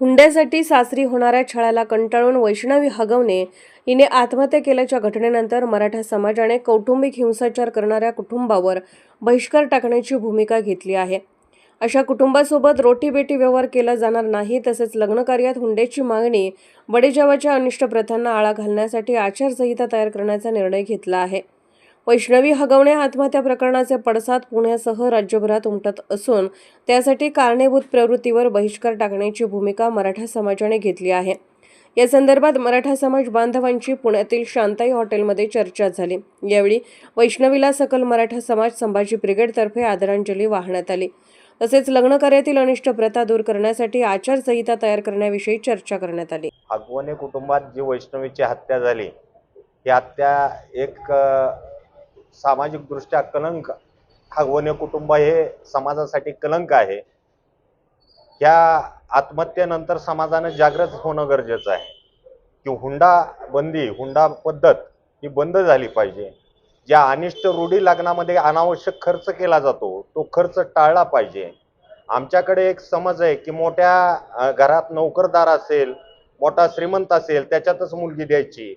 हुंड्यासाठी सासरी होणाऱ्या छळाला कंटाळून वैष्णवी हगवणे हिने आत्महत्या केल्याच्या घटनेनंतर मराठा समाजाने कौटुंबिक हिंसाचार करणाऱ्या कुटुंबावर बहिष्कार टाकण्याची भूमिका घेतली आहे. अशा कुटुंबासोबत रोटीबेटी व्यवहार केला जाणार नाही तसेच लग्नकार्यात हुंड्याची मागणी बडेजावाच्या अनिष्ट प्रथांना आळा घालण्यासाठी आचारसंहिता तयार करण्याचा निर्णय घेतला आहे. वैष्णवी हगवणे आत्महत्या प्रकरणाचे पडसाद पुण्यासह राज्यभरात उमटत असून त्यासाठी कारणीभूत प्रवृत्तीवर बहिष्कार टाकण्याची भूमिका मराठा समाजाने घेतली आहे. या संदर्भात मराठा समाज बांधवांची पुण्यातील शांताई हॉटेलमध्ये चर्चा झाली. यावेळी वैष्णवीला सकल मराठा समाज संभाजी ब्रिगेडतर्फे आदरांजली वाहण्यात आली. तसेच लग्न कार्यातील अनिष्ट प्रथा दूर करण्यासाठी आचारसंहिता तयार करण्याविषयी चर्चा करण्यात आली. अगवणे कुटुंबात जी वैष्णवीची हत्या झाली ही हत्या एक सामाजिकदृष्ट्या कलंक हागवणे कुटुंब हे समाजासाठी कलंक आहे. या आत्महत्येनंतर समाजानं जागृत होणं गरजेचं आहे. की हुंडा बंदी हुंडा पद्धत ही बंद झाली पाहिजे. ज्या अनिष्ट रूढी लग्नामध्ये अनावश्यक खर्च केला जातो तो खर्च टाळला पाहिजे. आमच्याकडे एक समज आहे की मोठ्या घरात नोकरदार असेल मोठा श्रीमंत असेल त्याच्यातच मुलगी द्यायची.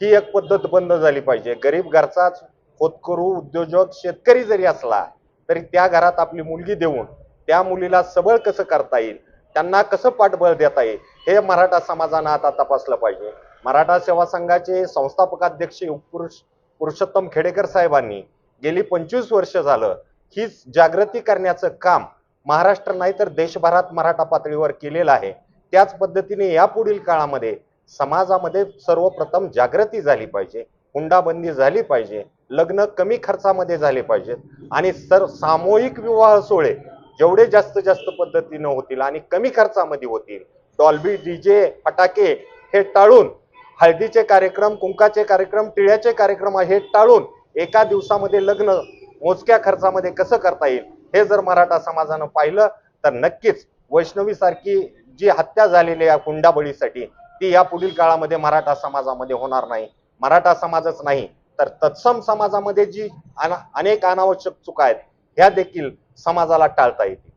ही एक पद्धत बंद झाली पाहिजे. गरीब घरचाच होतकरू उद्योजक शेतकरी जरी असला तरी त्या घरात आपली मुलगी देऊन त्या मुलीला सबळ कसं करता येईल? त्यांना कसं पाठबळ देता येईल? हे मराठा समाजानं आता तपासलं पाहिजे. मराठा सेवा संघाचे संस्थापकाध्यक्ष पुरुष पुरुषोत्तम खेडेकर साहेबांनी गेली पंचवीस वर्ष झालं ही जागृती करण्याचं काम महाराष्ट्र नाही तर देशभरात मराठा पातळीवर केलेलं आहे. त्याच पद्धतीने यापुढील काळामध्ये समाजामध्ये सर्वप्रथम जागृती झाली पाहिजे. हुंडाबंदी झाली पाहिजे लग्न कमी खर्चामध्ये झाले पाहिजेत आणि सर सामूहिक विवाह सोहळे जेवढे जास्त जास्त पद्धतीनं होतील आणि कमी खर्चामध्ये होतील डॉल्बी डीजे फटाके हे टाळून हळदीचे कार्यक्रम कुंकाचे कार्यक्रम टिळ्याचे कार्यक्रम हे टाळून एका दिवसामध्ये लग्न मोजक्या खर्चामध्ये कसं करता येईल हे जर मराठा समाजानं पाहिलं तर नक्कीच वैष्णवी सारखी जी हत्या झालेली आहे हुंडाबळीसाठी ती या पुढील काळामध्ये मराठा समाजामध्ये होणार नाही. मराठा समाजच नाही तर तत्सम समाजामध्ये जी अना- अनेक अनावश्यक चुका आहेत ह्या देखील समाजाला टाळता येतील.